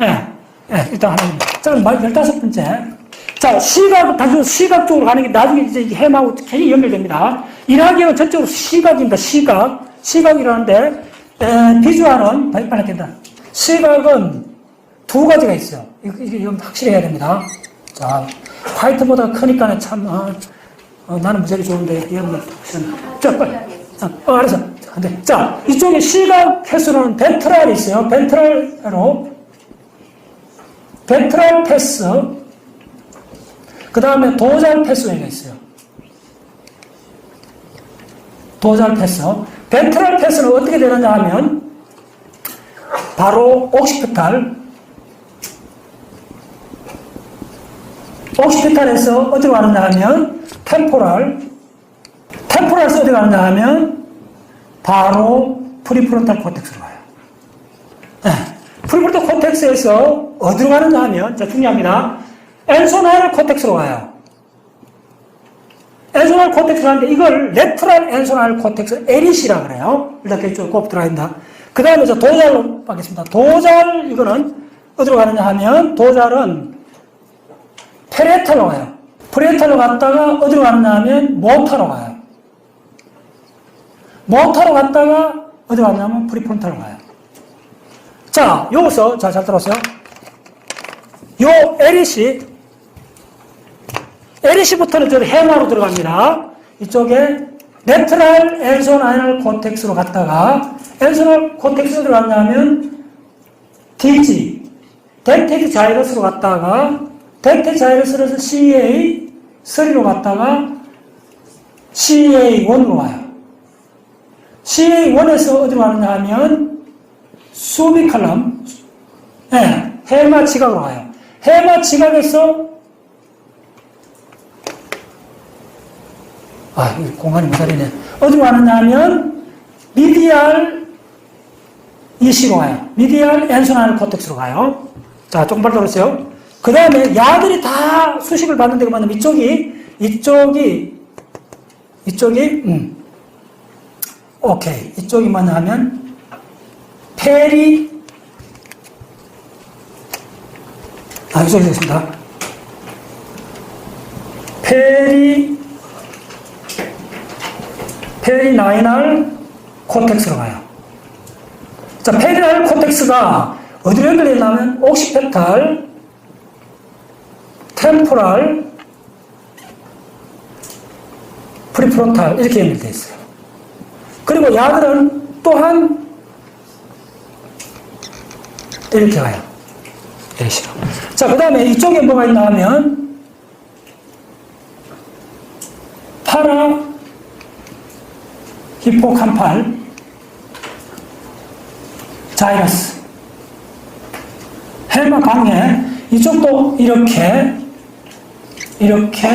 예, 예, 일단 하나입니다. 자, 말 열다섯 번째. 자, 시각, 단순 시각 쪽으로 가는 게 나중에 이제 이 해마하고 굉장히 연결됩니다. 일학기는 전적으로 시각입니다. 시각. 시각이라는데, 에, 비주얼은, 된다. 시각은 두 가지가 있어요. 이거, 좀 확실히 해야 됩니다. 자, 화이트보다 크니까 참, 어, 어, 나는 무지하게 좋은데, 거. 자, 빨리. 자, 어, 알았어. 자, 이쪽에 시각 횟수로는 벤트랄이 있어요. 벤트랄로. 벤트랄 패스. 그 다음에 도잘 패스웨이가 있어요. 도잘 패스. 벤트랄 패스는 어떻게 되느냐 하면, 바로 옥시피탈. 옥시피탈에서 어디로 가느냐 하면, 템포랄. 템포랄에서 어디 가느냐 하면, 바로 프리프론탈 코텍스로 가요. 네. 프리프론탈 코텍스에서 어디로 가느냐 하면, 자, 중요합니다. 엔소나일 코텍스로 가요. 엔소나일 코텍스 가는데 이걸 레트럴 엔소나일 코텍스 에리시라 그래요. 일단 그쪽 꼭 들어간다. 그 다음에 저 도잘로 가겠습니다. 도잘, 이거는 어디로 가느냐 하면, 도잘은 페레탈로 가요. 프레탈로 갔다가 어디로 가느냐 하면, 모타로 가요. 모타로 갔다가 어디로 가냐면, 프리폰타로 가요. 자, 여기서, 자, 잘 들었어요? 요 에리시, 에리시부터는 저 해마로 들어갑니다. 이쪽에 네트랄 엔소나이널 코텍스로 갔다가 엔소나이널 코텍스로 들어갔냐면 DG, 덴텍 자이러스로 갔다가 덴텍 자이러스에서 CA 3로 갔다가 CA 1으로 와요. CA 1에서 어디로 가느냐 하면 수비 칼럼, 네, 해마 지각으로 가요. 해마 지각에서 아, 이 공간이 모자리네. 어디로 가느냐 하면, 미디알 이시로 가요. 미디알 엔소나일 코텍스로 가요. 자, 조금 빨리 들었어요. 그 다음에 야들이 다 수식을 받는 데가 맞으면 이쪽이, 이쪽이, 이쪽이, 음, 오케이. 이쪽이 뭐냐 하면, 페리, 아, 이쪽이 되겠습니다. 페리, 페리나이널 코텍스로 가요. 자, 페리나이널 코텍스가 어디로 연결되어 있냐면 옥시페탈, 템포랄, 프리프론탈 이렇게 연결되어 있어요. 그리고 야들은 또한 이렇게 가요. 이렇게. 자, 그 다음에 이쪽에 뭐가 있나 하면 파라 히포캄팔 자이러스 헬마 강해 이쪽도 이렇게 이렇게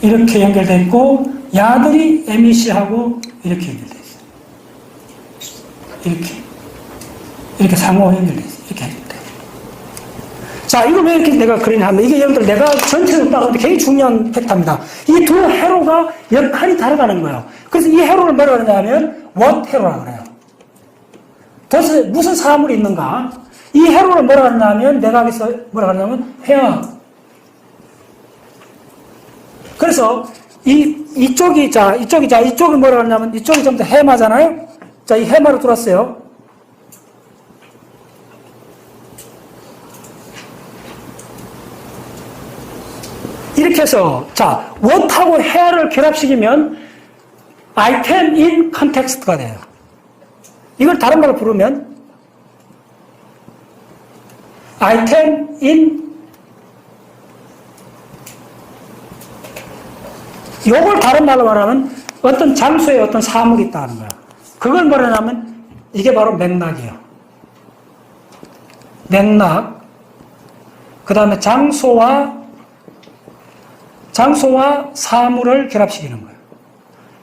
이렇게 연결되어 있고 야들이 MEC하고 이렇게 연결되어 있어요. 이렇게 이렇게 상호 있어요. 이렇게 연결돼요. 자, 이걸 왜 이렇게 내가 그리냐 하면, 이게 들어 내가 전체적으로 따라가는데 굉장히 중요한 팩터입니다. 이 두 회로가 역할이 다르다는 거예요. 그래서 이 회로를 뭐라 그러냐 하면, 원 회로라고 그래요. 도대체 무슨 사물이 있는가? 이 회로를 뭐라 그러냐 하면, 내가 여기서 뭐라 그러냐면, 회화. 그래서, 이, 이쪽이, 자, 이쪽이, 자, 이쪽을 뭐라 그러냐면, 이쪽이 전부 다 해마잖아요? 자, 이 해마로 들어왔어요. 이렇게 해서 자 what하고 here를 결합시키면 item in context가 돼요. 이걸 다른 말로 부르면 item in 요걸 다른 말로 말하면 어떤 장소에 어떤 사물이 있다는 거야. 그걸 말하냐면 이게 바로 맥락이에요. 맥락. 그 다음에 장소와 장소와 사물을 결합시키는 거예요.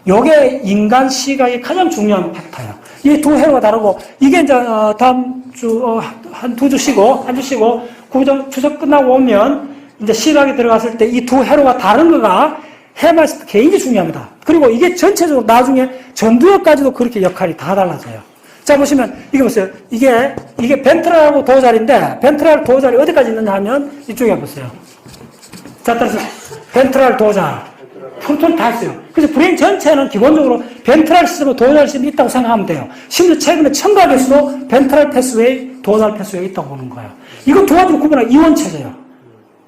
요게 인간 시각의 가장 중요한 팩터예요. 이두 회로가 다르고, 이게 이제, 어, 다음 주, 어, 한두 주 쉬고, 한 주 쉬고, 구정, 추석 끝나고 오면, 이제 시각에 들어갔을 때 이두 회로가 다른 거가 해마스 굉장히 중요합니다. 그리고 이게 전체적으로 나중에 전두엽까지도 그렇게 역할이 다 달라져요. 자, 보시면, 이게 보세요. 이게, 이게 벤트랄하고 도자리인데, 벤트랄 도자리 어디까지 있느냐 하면, 이쪽에 보세요. 자, 따라서, 벤트랄 도자. 프로톤 다 있어요. 그래서 브레인 전체는 기본적으로 벤트랄 시스템과 도자리 시스템이 있다고 생각하면 돼요. 심지어 최근에 첨가에서도 벤트랄 패스웨이, 도자리 패스웨이 있다고 보는 거예요. 이거 두 가지로 구분한 이원체제예요.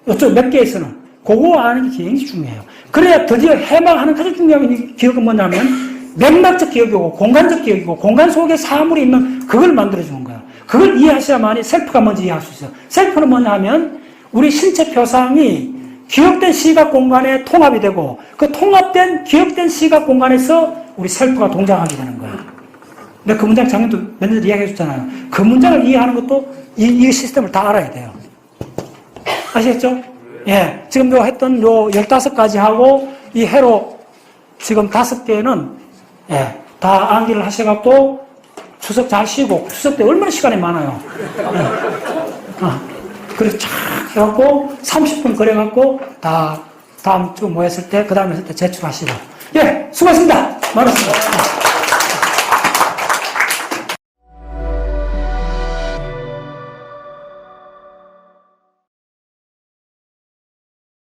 이쪽 몇 개에서는. 그거 아는 게 굉장히 중요해요. 그래야 드디어 해방하는 가장 중요한 이 기억은 뭐냐면 맥락적 기억이고 공간적 기억이고 공간 속에 사물이 있는 그걸 만들어주는 거예요. 그걸 이해하셔야만이 셀프가 뭔지 이해할 수 있어요. 셀프는 뭐냐 하면 우리 신체 표상이 기억된 시각 공간에 통합이 되고 그 통합된 기억된 시각 공간에서 우리 셀프가 동작하게 되는 거예요. 내가 그 문장 작년도 몇년 이야기해 줬잖아요. 그 문장을 이해하는 것도 이, 이 시스템을 다 알아야 돼요. 아시겠죠? 예. 지금 요 했던 요 15가지 하고 이 해로 지금 다섯 개는 예. 다 암기를 하셔갖고 추석 잘 쉬고 추석 때 얼마나 시간이 많아요. 예. 어. 그래서 쫙 해갖고 30분 그래갖고 다 다음 주 모였을 때 그 다음에 했을 때 제출하시고 예 수고하셨습니다. 많았습니다.